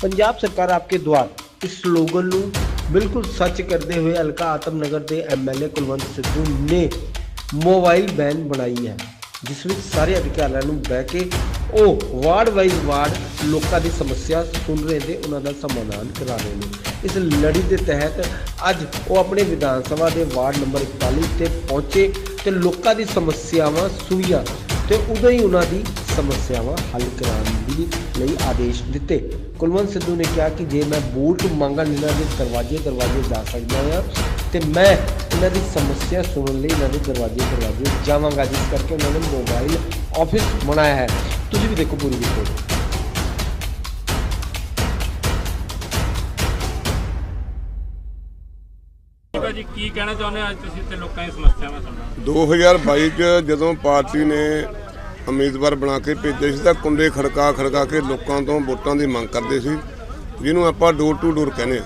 ਪੰਜਾਬ ਸਰਕਾਰ ਆਪਕੇ ਦੁਆਰ। ਇਸ ਸਲੋਗਨ ਨੂੰ ਬਿਲਕੁਲ ਸੱਚ ਕਰਦੇ ਹੋਏ ਹਲਕਾ ਆਤਮਨਗਰ ਦੇ ਐਮਐਲਏ ਕੁਲਵੰਤ ਸਿੱਧੂ ਨੇ ਮੋਬਾਈਲ ਬੈਨ ਬਣਾਈ ਹੈ, ਜਿਸ ਵਿੱਚ ਸਾਰੇ ਅਧਿਕਾਰੀਆਂ ਨੂੰ ਬਹਿ ਕੇ ਉਹ ਵਾਰਡ ਵਾਈਜ਼ ਵਾਰਡ ਲੋਕਾਂ ਦੀ ਸਮੱਸਿਆ ਸੁਣ ਰਹੇ ਤੇ ਉਹਨਾਂ ਦਾ ਸਮਾਧਾਨ ਕਰਾ ਰਹੇ ਨੇ। ਇਸ ਲੜੀ ਦੇ ਤਹਿਤ ਅੱਜ ਉਹ ਆਪਣੇ ਵਿਧਾਨ ਸਭਾ ਦੇ ਵਾਰਡ ਨੰਬਰ 41 ਤੇ ਪਹੁੰਚੇ ਤੇ ਲੋਕਾਂ ਦੀ ਸਮੱਸਿਆਵਾਂ ਸੁਣੀਆਂ ਤੇ ਉਦੋਂ ਹੀ ਉਹਨਾਂ ਦੀ ਸਮੱਸਿਆਵਾਂ ਹੱਲ ਕਰਾਉਣ ਦੀ ਲਈ ਆਦੇਸ਼ ਦਿੱਤੇ। ਕੁਲਵੰਤ ਸਿੱਧੂ ਨੇ ਕਿਹਾ ਕਿ ਜੇ ਮੈਂ ਵੋਟ ਮੰਗਣ ਇਹਨਾਂ ਦੇ ਦਰਵਾਜ਼ੇ ਦਰਵਾਜ਼ੇ ਜਾ ਸਕਦਾ ਹਾਂ ਤੇ ਮੈਂ ਇਹਨਾਂ ਦੀ ਸਮੱਸਿਆ ਸੁਣਨ ਲਈ ਇਹਨਾਂ ਦੇ ਦਰਵਾਜ਼ੇ ਦਰਵਾਜ਼ੇ ਜਾਵਾਂਗਾ ਜਿਸ ਕਰਕੇ ਉਹਨਾਂ ਨੇ ਮੋਬਾਈਲ ਆਫਿਸ ਬਣਾਇਆ ਹੈ। ਤੁਸੀਂ ਵੀ ਦੇਖੋ ਪੂਰੀ ਰਿਪੋਰਟ ਭਾਜੀ ਕੀ ਕਹਿਣਾ ਚਾਹੁੰਦੇ ਹੋ? ਅੱਜ ਤੁਸੀਂ ਤੇ ਲੋਕਾਂ ਦੀ ਸਮੱਸਿਆਵਾਂ ਸੁਣਨਾ 2022 ਚ ਜਦੋਂ ਪਾਰਟੀ ਨੇ ਉਮੀਦਵਾਰ ਬਣਾ ਕੇ ਭੇਜੇ ਸੀ ਤਾਂ ਕੁੰਡੇ ਖੜਕਾ ਖੜਕਾ ਕੇ ਲੋਕਾਂ ਤੋਂ ਵੋਟਾਂ ਦੀ ਮੰਗ ਕਰਦੇ ਸੀ, ਜਿਹਨੂੰ ਆਪਾਂ ਡੋਰ ਟੂ ਡੋਰ ਕਹਿੰਦੇ ਆ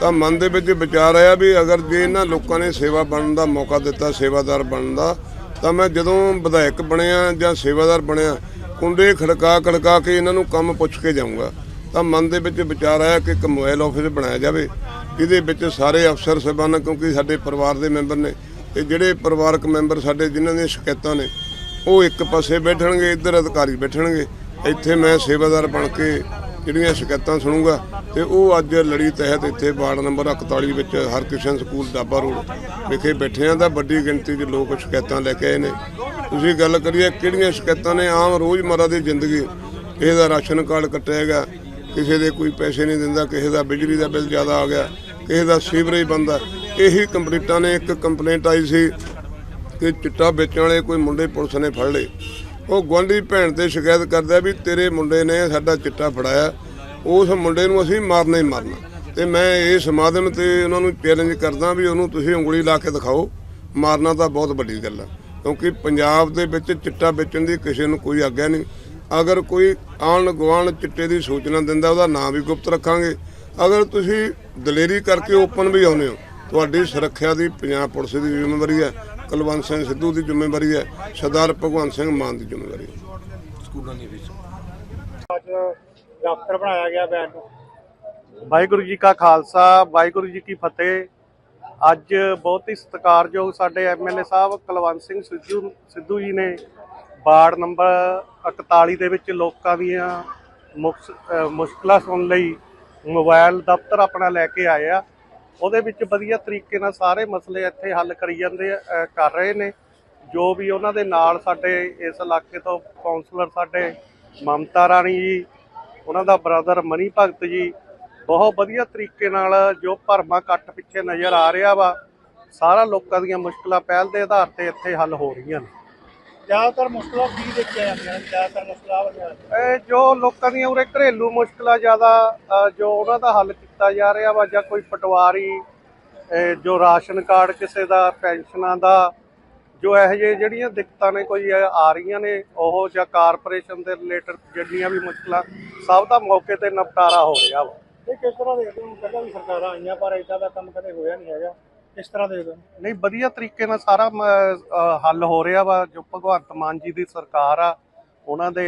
ਤਾਂ ਮਨ ਦੇ ਵਿੱਚ ਵਿਚਾਰ ਆਇਆ ਵੀ ਅਗਰ ਜੇ ਇਹਨਾਂ ਲੋਕਾਂ ਨੇ ਸੇਵਾ ਬਣਨ ਦਾ ਮੌਕਾ ਦਿੱਤਾ, ਸੇਵਾਦਾਰ ਬਣਨ ਦਾ ਤਾਂ ਮੈਂ ਜਦੋਂ ਵਿਧਾਇਕ ਬਣਿਆ ਜਾਂ ਸੇਵਾਦਾਰ ਬਣਿਆ, ਕੁੰਡੇ ਖੜਕਾ ਖੜਕਾ ਕੇ ਇਹਨਾਂ ਨੂੰ ਕੰਮ ਪੁੱਛ ਕੇ ਜਾਊਂਗਾ। ਤਾਂ ਮਨ ਦੇ ਵਿੱਚ ਵਿਚਾਰ ਆਇਆ ਕਿ ਇੱਕ ਮੋਬਾਈਲ ਆਫਿਸ ਬਣਾਇਆ ਜਾਵੇ ਇਹਦੇ ਵਿੱਚ ਸਾਰੇ ਅਫਸਰ ਸਾਹਿਬਾਨ ਕਿਉਂਕਿ ਸਾਡੇ ਪਰਿਵਾਰ ਦੇ ਮੈਂਬਰ ਨੇ, ਤੇ ਜਿਹੜੇ ਪਰਿਵਾਰਕ ਮੈਂਬਰ ਸਾਡੇ, ਜਿਨ੍ਹਾਂ ਦੀਆਂ ਸ਼ਿਕਾਇਤਾਂ ਨੇ ਉਹ ਇੱਕ ਪਾਸੇ ਬੈਠਣਗੇ, ਇੱਧਰ ਅਧਿਕਾਰੀ ਬੈਠਣਗੇ। ਇੱਥੇ ਮੈਂ ਸੇਵਾਦਾਰ ਬਣ ਕੇ ਜਿਹੜੀਆਂ ਸ਼ਿਕਾਇਤਾਂ ਸੁਣੂਗਾ ਤੇ ਉਹ ਅੱਜ ਲੜੀ ਤਹਿਤ ਇੱਥੇ ਵਾਰਡ ਨੰਬਰ 41 ਵਿੱਚ ਹਰਕ੍ਰਿਸ਼ਨ ਸਕੂਲ ਡਾਬਾ ਰੋਡ ਵਿਖੇ ਬੈਠੇ ਆਂ ਤਾਂ ਵੱਡੀ ਗਿਣਤੀ 'ਚ ਲੋਕ ਸ਼ਿਕਾਇਤਾਂ ਲੈ ਕੇ ਆਏ ਨੇ। ਤੁਸੀਂ ਗੱਲ ਕਰੀਏ ਕਿਹੜੀਆਂ ਸ਼ਿਕਾਇਤਾਂ ਨੇ? ਆਮ ਰੋਜ਼ਮਰਰਾ ਦੀ ਜ਼ਿੰਦਗੀ ਕਿਸੇ ਦਾ ਰਾਸ਼ਨ ਕਾਰਡ ਕੱਟਿਆ ਗਿਆ, ਕਿਸੇ ਦੇ ਕੋਈ ਪੈਸੇ ਨਹੀਂ ਦਿੰਦਾ, ਕਿਸੇ ਦਾ ਬਿਜਲੀ ਦਾ ਬਿੱਲ ਜ਼ਿਆਦਾ ਆ ਗਿਆ, ਕਿਸੇ ਦਾ ਸੀਵਰੇਜ ਬੰਦਾ ਇਹੀ ਕੰਪਲੀਟਾਂ ਨੇ, ਇੱਕ ਕੰਪਲੇਂਟ ਆਈ ਸੀ ਕਿ ਚਿੱਟਾ ਵੇਚਣ ਵਾਲੇ ਕੋਈ ਮੁੰਡੇ ਪੁਲਿਸ ਨੇ ਫੜ ਲਏ। ਉਹ ਗੁਆਂਢੀ ਭੈਣ ਤੇ ਸ਼ਿਕਾਇਤ ਕਰਦਾ ਵੀ ਤੇਰੇ ਮੁੰਡੇ ਨੇ ਸਾਡਾ ਚਿੱਟਾ ਫੜਾਇਆ। ਉਸ ਮੁੰਡੇ ਨੂੰ ਅਸੀਂ ਮਾਰਨਾ ਹੀ ਮਾਰਨਾ। ਤੇ ਮੈਂ ਇਹ ਮਾਧਿਅਮ ਤੇ ਉਹਨਾਂ ਨੂੰ ਚੈਲੰਜ ਕਰਦਾ ਵੀ ਉਹਨੂੰ ਤੁਸੀਂ ਉਂਗਲੀ ਲਾ ਕੇ ਦਿਖਾਓ। ਮਾਰਨਾ ਤਾਂ ਬਹੁਤ ਵੱਡੀ ਗੱਲ ਆ। ਕਿਉਂਕਿ ਪੰਜਾਬ ਦੇ ਵਿੱਚ ਚਿੱਟਾ ਵੇਚਣ ਦੀ ਕਿਸੇ ਨੂੰ ਕੋਈ ਆਗਿਆ ਨਹੀਂ। ਅਗਰ ਕੋਈ ਆਣ ਗੁਆਂਢ ਚਿੱਟੇ ਦੀ ਸੂਚਨਾ ਦਿੰਦਾ, ਉਹਦਾ ਨਾਮ ਵੀ ਗੁਪਤ ਰੱਖਾਂਗੇ। ਅਗਰ ਤੁਸੀਂ ਦਲੇਰੀ ਕਰਕੇ ਓਪਨ ਵੀ ਆਉਂਦੇ ਹੋ, ਤੁਹਾਡੀ ਸੁਰੱਖਿਆ ਦੀ ਪੰਜਾਬ ਪੁਲਿਸ ਦੀ ਜ਼ਿੰਮੇਵਾਰੀ ਹੈ ਕੁਲਵੰਤ ਸਿੰਘ ਸਿੱਧੂ ਦੀ ਜ਼ਿੰਮੇਵਾਰੀ ਹੈ ਸਰਦਾਰ ਭਗਵੰਤ ਸਿੰਘ ਮਾਨ ਦੀ ਜ਼ਿੰਮੇਵਾਰੀ ਹੈ। ਅੱਜ ਦਫ਼ਤਰ ਬਣਾਇਆ ਗਿਆ ਬੈਂਕ। ਵਾਹਿਗੁਰੂ ਜੀ ਕਾ ਖਾਲਸਾ ਵਾਹਿਗੁਰੂ ਜੀ ਕੀ ਫਤਿਹ। ਅੱਜ ਬਹੁਤ ਹੀ ਸਤਿਕਾਰਯੋਗ ਸਾਡੇ ਐਮਐਲਏ ਸਾਹਿਬ ਕੁਲਵੰਤ ਸਿੰਘ ਸਿੱਧੂ ਸਿੱਧੂ ਜੀ ਨੇ ਵਾਰਡ ਨੰਬਰ 41 ਦੇ ਵਿੱਚ ਲੋਕਾਂ ਦੀਆਂ ਮੁਸ਼ਕਲਾਂ ਸੁਣਨ ਲਈ ਮੋਬਾਈਲ ਦਫ਼ਤਰ ਆਪਣਾ ਲੈ ਕੇ ਆਏ ਆ। ਉਹਦੇ ਵਿੱਚ ਵਧੀਆ ਤਰੀਕੇ ਨਾਲ ਸਾਰੇ ਮਸਲੇ ਇੱਥੇ ਹੱਲ ਕਰੀ ਜਾਂਦੇ ਕਰ ਰਹੇ ਨੇ। ਜੋ ਵੀ ਉਹਨਾਂ ਦੇ ਨਾਲ ਸਾਡੇ ਇਸ ਇਲਾਕੇ ਤੋਂ ਕਾਉਂਸਲਰ ਸਾਡੇ, ਮਮਤਾ ਰਾਣੀ ਜੀ, ਉਹਨਾਂ ਦਾ ਬ੍ਰਦਰ ਮਨੀ ਭਗਤ ਜੀ, ਬਹੁਤ ਵਧੀਆ ਤਰੀਕੇ ਨਾਲ ਜੋ ਭਰਮਾ ਕੱਟ ਪਿੱਛੇ ਨਜ਼ਰ ਆ ਰਿਹਾ ਵਾ, ਸਾਰਾ ਲੋਕਾਂ ਦੀਆਂ ਮੁਸ਼ਕਲਾਂ ਪਹਿਲ ਦੇ ਆਧਾਰ ਤੇ ਇੱਥੇ ਹੱਲ ਹੋ ਰਹੀਆਂ ਨੇ। ਜ਼ਿਆਦਾਤਰ ਮੁਸ਼ਕਲਾਂ ਕੀ ਦੇਖੀਆਂ ਜਾਂਦੀਆਂ ਨੇ ਜ਼ਿਆਦਾਤਰ ਮੁਸ਼ਕਲਾਂ ਵਾਲੀਆਂ ਇਹ ਜੋ ਲੋਕਾਂ ਦੀਆਂ ਉਰੇ ਘਰੇਲੂ ਮੁਸ਼ਕਲਾਂ ਜ਼ਿਆਦਾ ਅ, ਜੋ ਉਹਨਾਂ ਦਾ ਹੱਲ ਕੀਤਾ ਜਾ ਰਿਹਾ ਵਾ ਜਾਂ ਕੋਈ ਪਟਵਾਰੀ ਇਹ ਜੋ ਰਾਸ਼ਨ ਕਾਰਡ ਕਿਸੇ ਦਾ ਪੈਨਸ਼ਨਾਂ ਦਾ ਜੋ ਇਹੋ ਜਿਹੇ ਜਿਹੜੀਆਂ ਦਿੱਕਤਾਂ ਨੇ ਕੋਈ ਆ ਰਹੀਆਂ ਨੇ ਉਹ ਜਾਂ ਕਾਰਪੋਰੇਸ਼ਨ ਦੇ ਰਿਲੇਟਡ ਜਿਹੜੀਆਂ ਵੀ ਮੁਸ਼ਕਲਾਂ ਸਭ ਦਾ ਮੌਕੇ ਤੇ ਨਿਪਟਾਰਾ ਹੋ ਰਿਹਾ ਵਾ। ਇਹ ਕਿਸ ਤਰ੍ਹਾਂ ਦੇਖਦੇ ਹੋ? ਪਹਿਲਾਂ ਵੀ ਸਰਕਾਰਾਂ ਆਈਆਂ ਪਰ ਇਦਾਂ ਦਾ ਕੰਮ ਕਦੇ ਹੋਇਆ ਨਹੀਂ ਹੈਗਾ। ਕਿਸ ਤਰ੍ਹਾਂ ਹੋ ਨਹੀਂ ਵਧੀਆ ਤਰੀਕੇ ਨਾਲ ਸਾਰਾ ਮ- ਹੱਲ ਹੋ ਰਿਹਾ ਵਾ ਜੋ ਭਗਵੰਤ ਮਾਨ ਜੀ ਦੀ ਸਰਕਾਰ ਆ ਉਹਨਾਂ ਦੇ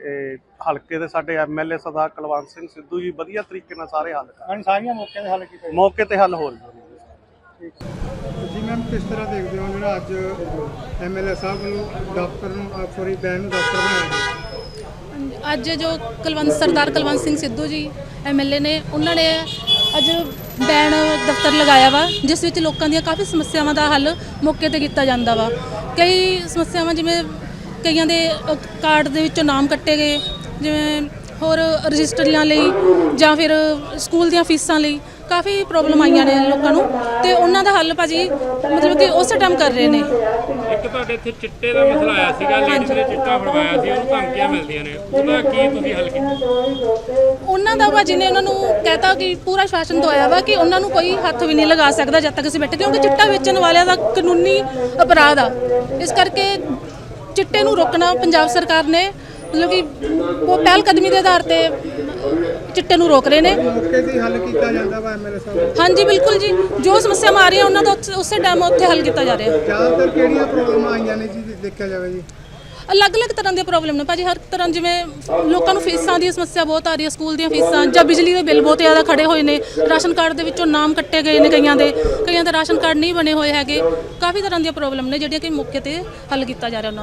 ਇਹ, ਹਲਕੇ ਦੇ ਸਾਡੇ ਐਮਐਲਏ ਸਰਦਾਰ ਕੁਲਵੰਤ ਸਿੰਘ ਸਿੱਧੂ ਜੀ ਵਧੀਆ ਤਰੀਕੇ ਨਾਲ ਸਾਰੇ ਹੱਲ ਕਰ ਯਾਨੀ ਸਾਰੀਆਂ ਮੌਕਿਆਂ ਦੇ ਹੱਲ ਕੀਤੇ ਮੌਕੇ ਤੇ ਹੱਲ ਹੋ ਰਹੇ ਜੀ ਮੈਮ ਕਿਸ ਤਰ੍ਹਾਂ ਦੇਖਦੇ ਹੋ ਜਿਹੜਾ ਅੱਜ ਐਮਐਲਏ ਸਾਹਿਬ ਨੂੰ ਦਫ਼ਤਰ ਨੂੰ ਸੌਰੀ ਬੈਂਕ ਨੂੰ ਦਫ਼ਤਰ ਬਣਾਇਆ ਗਿਆ? ਅੱਜ ਜੋ ਕੁਲਵੰਤ ਸਰਦਾਰ ਕੁਲਵੰਤ ਸਿੰਘ ਸਿੱਧੂ ਜੀ ਐਮਐਲਏ ਨੇ ਉਹਨਾਂ ਨੇ ਅੱਜ ਬੈਨ ਦਫ਼ਤਰ ਲਗਾਇਆ ਵਾ, ਜਿਸ ਵਿੱਚ ਲੋਕਾਂ ਦੀਆਂ ਕਾਫੀ ਸਮੱਸਿਆਵਾਂ ਦਾ ਹੱਲ ਮੌਕੇ ਤੇ ਕੀਤਾ ਜਾਂਦਾ ਵਾ। ਕਈ ਸਮੱਸਿਆਵਾਂ ਜਿਵੇਂ ਕਈਆਂ ਦੇ ਕਾਰਡ ਦੇ ਵਿੱਚੋਂ ਨਾਮ ਕੱਟੇ ਗਏ, ਜਿਵੇਂ ਹੋਰ ਰਜਿਸਟਰੀਆਂ ਲਈ ਜਾਂ ਫਿਰ ਸਕੂਲ ਦੀਆਂ ਫੀਸਾਂ ਲਈ। ਕਾਫੀ ਪ੍ਰੋਬਲਮ ਆਈਆਂ ਨੇ ਲੋਕਾਂ ਨੂੰ ਤੇ ਉਹਨਾਂ ਦਾ ਹੱਲ ਭਾਜੀ ਮਤਲਬ ਕਿ ਉਸੇ ਟਾਈਮ ਕਰ ਰਹੇ ਨੇ। ਇੱਕ ਤੁਹਾਡੇ ਇੱਥੇ ਚਿੱਟੇ ਦਾ ਮਸਲਾ ਆਇਆ ਸੀਗਾ ਲੇਡੀਜ਼ ਨੇ ਚਿੱਟਾ ਫੜਵਾਇਆ ਸੀ ਉਹਨੂੰ ਧਮਕੀਆਂ ਮਿਲਦੀਆਂ ਨੇ। ਉਹਦਾ ਕੀ ਤੁਸੀਂ ਹੱਲ ਕੀਤਾ? ਉਹਨਾਂ ਦਾ ਭਾਜੀ ਨੇ ਉਹਨਾਂ ਨੂੰ ਕਹਿਤਾ ਕਿ ਪੂਰਾ ਸ਼ਾਸਨ ਦਵਾਇਆ ਵਾ ਕਿ ਉਹਨਾਂ ਨੂੰ ਕੋਈ ਹੱਥ ਵੀ ਨਹੀਂ ਲਗਾ ਸਕਦਾ ਜਦ ਤੱਕ ਅਸੀਂ ਬੈਠੇ ਕਿਉਂਕਿ ਚਿੱਟਾ ਵੇਚਣ ਵਾਲਿਆਂ ਦਾ ਕਾਨੂੰਨੀ ਅਪਰਾਧ ਆ। ਇਸ ਕਰਕੇ ਚਿੱਟੇ ਨੂੰ ਰੋਕਣਾ ਪੰਜਾਬ ਸਰਕਾਰ ਨੇ ਮਤਲਬ ਕਿ ਉਹ ਪਹਿਲ ਕਦਮੀ ਦੇ ਆਧਾਰ ਤੇ ਚਿੱਟੇ ਨੂੰ ਰੋਕ ਰਹੇ ਨੇ। ਮੌਕੇ ਤੇ ਹੱਲ ਕੀਤਾ ਜਾਂਦਾ ਵਾ ਐਮਐਲਏ ਸਾਹਿਬ? ਹਾਂਜੀ ਬਿਲਕੁਲ ਜੀ। ਜੋ ਸਮੱਸਿਆ ਆ ਰਹੀਆਂ ਉਹਨਾਂ ਦਾ ਉੱਥੇ- ਉਸੇ ਟਾਈਮ ਉੱਥੇ ਹੱਲ ਕੀਤਾ ਜਾ ਰਿਹਾ। ਜ਼ਿਆਦਾਤਰ ਕਿਹੜੀਆਂ ਪ੍ਰੋਬਲਮਾਂ ਆਈਆਂ ਨੇ ਜੀ ਦੇਖਿਆ ਜਾਵੇ ਜੀ? ਅਲੱਗ-ਅਲੱਗ ਤਰ੍ਹਾਂ ਦੀਆਂ ਪ੍ਰੋਬਲਮ ਨੇ। ਭਾਜੀ ਹਰ ਤਰ੍ਹਾਂ ਜਿਵੇਂ ਲੋਕਾਂ ਨੂੰ ਫੀਸਾਂ ਦੀ ਸਮੱਸਿਆ ਬਹੁਤ ਆ ਰਹੀ ਹੈ ਸਕੂਲ ਦੀਆਂ ਫੀਸਾਂ ਜਾਂ ਬਿਜਲੀ ਦੇ ਬਿੱਲ ਬਹੁਤ ਜ਼ਿਆਦਾ ਖੜੇ ਹੋਏ ਨੇ। ਰਾਸ਼ਨ ਕਾਰਡ ਦੇ ਵਿੱਚੋਂ ਨਾਮ ਕੱਟੇ ਗਏ ਨੇ ਕਈਆਂ ਦੇ। ਕਈਆਂ ਦੇ ਰਾਸ਼ਨ ਕਾਰਡ ਨਹੀਂ ਬਣੇ ਹੋਏ ਹੈਗੇ। ਕਾਫੀ ਤਰ੍ਹਾਂ ਦੀਆਂ ਪ੍ਰੋਬਲਮ ਨੇ ਜਿਹੜੀਆਂ ਕਿ ਮੌਕੇ ਤੇ ਹੱਲ ਕੀਤਾ ਜਾ ਰਿਹਾ ਉਹਨਾਂ